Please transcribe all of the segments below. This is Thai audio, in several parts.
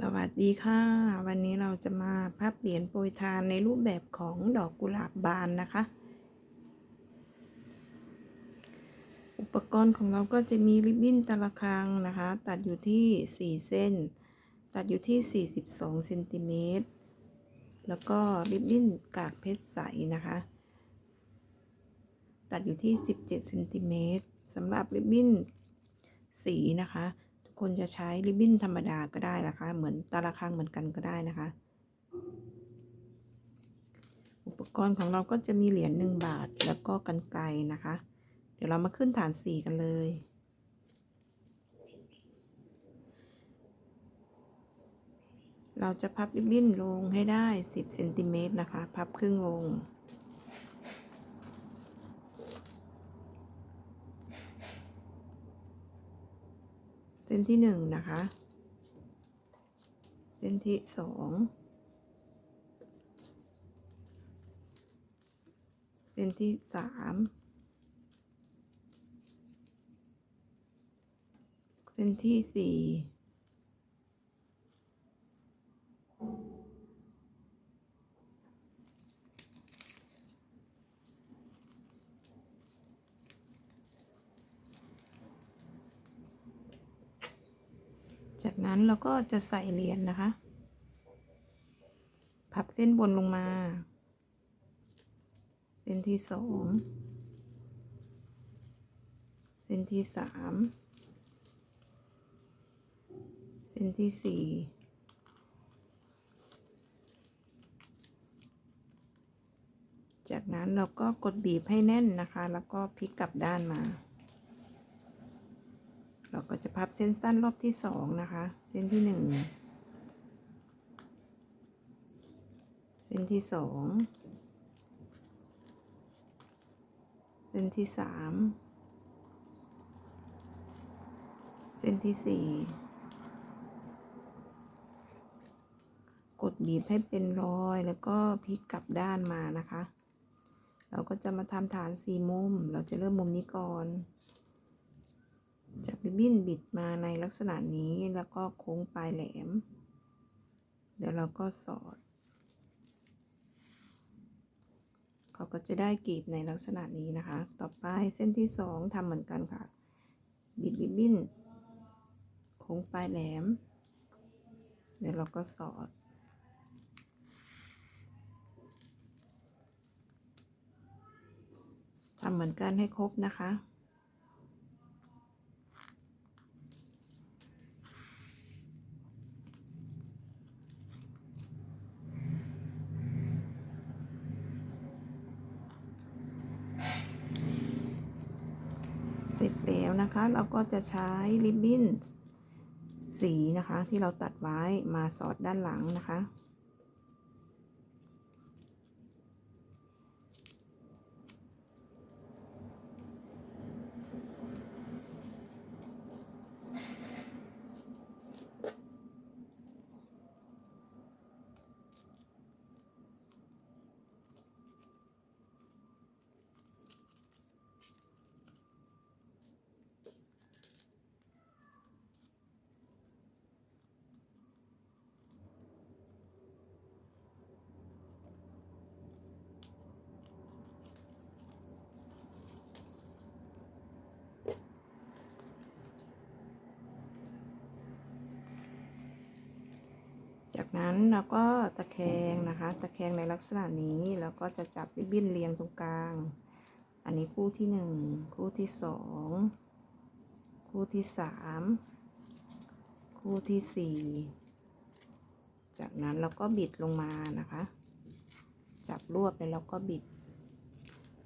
สวัสดีค่ะ วันนี้เราจะมาพับเหรียญโปรยทานในรูปแบบของดอกกุหลาบบานนะคะ อุปกรณ์ของเราก็จะมีริบบิ้นตะละครังนะคะ ตัดอยู่ที่ 4 เส้น ตัดอยู่ที่ 42เซนติเมตรแล้วก็ริบบิ้นกากเพชรใสนะคะ ตัดอยู่ที่ 17เซนติเมตรสำหรับริบบิ้นสีนะคะ คนจะใช้ริบบิ้นธรรมดาก็ได้นะคะ เหมือนตาละครังเหมือนกันก็ได้นะคะ อุปกรณ์ของเราก็จะมีเหรียญหนึ่งบาทแล้วก็กันไกรนะคะ เดี๋ยวเรามาขึ้นฐานสีกันเลยเราจะพับริบบิ้นลงให้ได้ 10เซนติเมตรนะคะ พับครึ่งลง ส้นที่หนึ่งนะคะ เส้นที่สองเส้นที่สามเส้นที่สี่ จากนั้นเราก็จะใส่เหรียญนะคะ พับเส้นบนลงมา เส้นที่สองเส้นที่สามเส้นที่สี่จากนั้นเราก็กดบีบให้แน่นนะคะ แล้วก็พลิกกลับด้านมา เราก็จะพับเส้นสั้นรอบที่สองนะคะ เส้นที่หนึ่งเส้นที่สองเส้นที่สามเส้นที่สี่กดบีบให้เป็นรอยแล้วก็พลิกกลับด้านมานะคะ เราก็จะมาทำฐานสี่มุม เราจะเริ่มมุมนี้ก่อน จับริบบิ้นบิดมาในลักษณะนี้แล้วก็โค้งปลายแหลม เดี๋ยวเราก็สอด เขาก็จะได้กรีบในลักษณะนี้นะคะ ต่อไปเส้นที่สองทำเหมือนกันค่ะ บิดริบบิ้นโค้งปลายแหลม เดี๋ยวเราก็สอดทำเหมือนกันให้ครบนะคะ เสร็จแล้ว นะคะ เราก็จะใช้ริบบิ้นสีนะคะที่เราตัดไว้มาสอดด้านหลังนะคะ จากนั้นเราก็ตะแคงนะคะ ตะแคงในลักษณะนี้แล้วก็จะจับริบบิ้นเรียงตรงกลาง อันนี้คู่ที่หนึ่งคู่ที่สองคู่ที่สามคู่ที่สี่จากนั้นเราก็บิดลงมานะคะ จับรวบแล้วเราก็บิด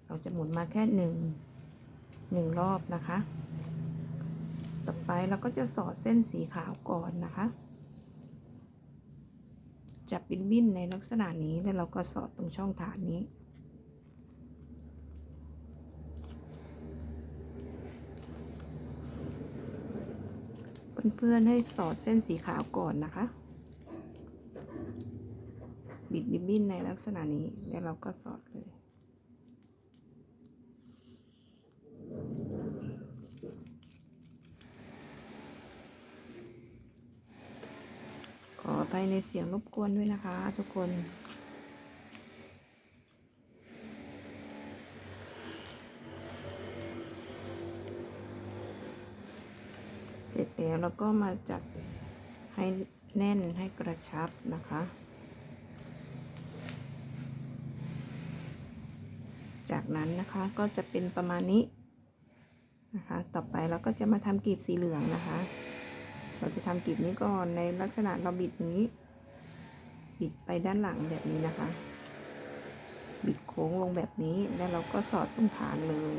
เราจะหมุนมาแค่หนึ่งหนึ่งรอบนะคะ ต่อไปเราก็จะสอดเส้นสีขาวก่อนนะคะ จับบินบินในลักษณะนี้แล้วเราก็สอดตรงช่องฐานนี้ เพื่อนๆให้สอดเส้นสีขาวก่อนนะคะ บิดบินบินในลักษณะนี้แล้วเราก็สอดเลย ออภัยในเสียงรบกวนด้วยนะคะ ทุกคน เสร็จแล้วเราก็มาจัดให้แน่นให้กระชับนะคะจากนั้นนะคะก็จะเป็นประมาณนี้นะคะ ต่อไปเราก็จะมาทำกลีบสีเหลืองนะคะ เราจะทำกลีบนี้ก่อนในลักษณะเราบิดนี้ บิดไปด้านหลังแบบนี้นะคะ บิดโค้งลงแบบนี้แล้วเราก็สอดตรงฐานเลย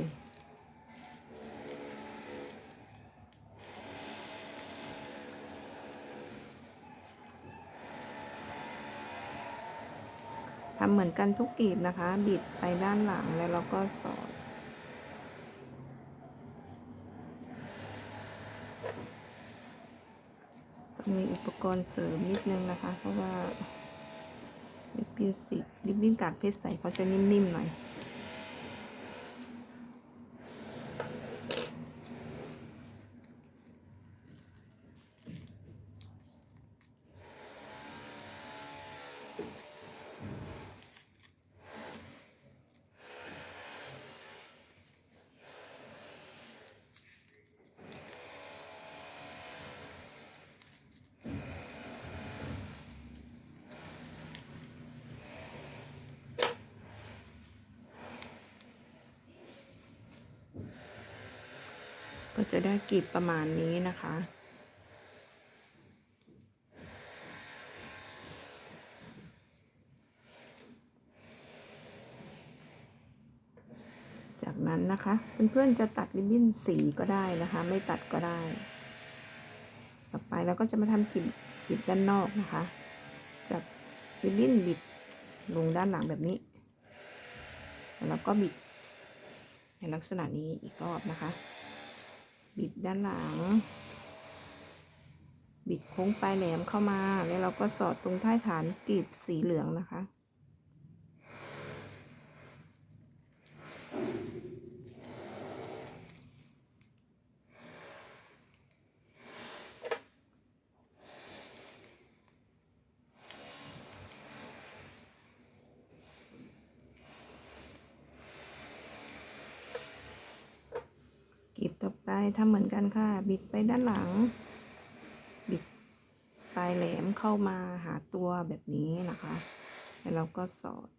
ทำเหมือนกันทุกกลีบนะคะ บิดไปด้านหลังแล้วเราก็สอด ต้อง มีอุปกรณ์เสริมนิดนึงนะคะ เพราะว่าลิปบิ้นสีลิปบิ้นกากเพชรใสเขาจะนิ่มๆหน่อย ก็จะได้กลีบประมาณนี้นะคะ จากนั้นนะคะเพื่อนๆจะตัดริบบิ้นสีก็ได้นะคะ ไม่ตัดก็ได้ ต่อไปเราก็จะมาทำกลีบกลีบด้านนอกนะคะจับริบบิ้นบิดลงด้านหลังแบบนี้ แล้วก็บิดในลักษณะนี้อีกรอบนะคะ บิดด้านหลัง บิดโค้งปลายแหลมเข้ามา แล้วเราก็สอดตรงท้ายฐานกรีบสีเหลืองนะคะ บต่อไปทำเหมือนกันค่ะ บิดไปด้านหลัง บิดปลายแหลมเข้ามาหาตัวแบบนี้นะคะ แล้วเราก็สอด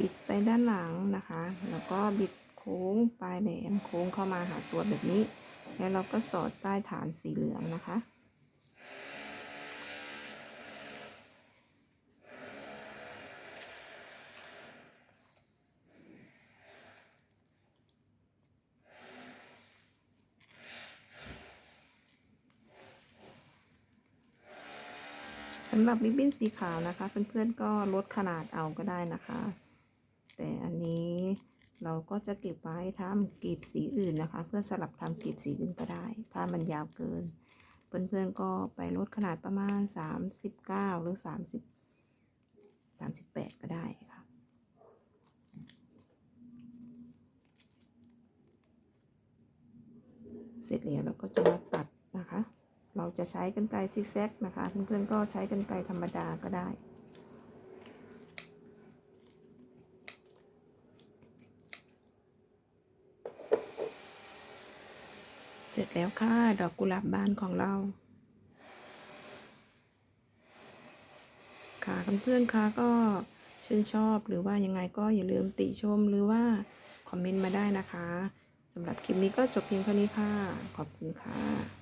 บิดไปด้านหลังนะคะ แล้วก็บิดโค้งปลายแหลมโค้งเข้ามาหาตัวแบบนี้ แล้วเราก็สอดใต้ฐานสีเหลืองนะคะำหรับริบบิ้นสีขาวนะคะ เพื่อนๆก็ลดขนาดเอาก็ได้นะคะ แต่อันนี้เราก็จะเก็บไว้ทำกลีบสีอื่นนะคะ เพื่อสลับทำกลีบสีอื่นก็ได้ ถ้ามันยาวเกิน เพื่อนๆก็ไปลดขนาดประมาณ 39 หรือ 30 38 ก็ได้ค่ะ เสร็จแล้วเราก็จะมาตัดนะคะ เราจะใช้กันไกรซิกแซกนะคะ เพื่อนๆก็ใช้กันไกรธรรมดาก็ได้ เสร็จแล้วค่ะ ดอกกุหลาบบานของเราค่ะเพื่อนๆค่ะก็ชื่นชอบหรือว่ายังไงก็อย่าลืมติชมหรือว่าคอมเมนต์มาได้นะคะสำหรับคลิปนี้ก็จบเพียงเท่านี้ค่ะ ขอบคุณค่ะ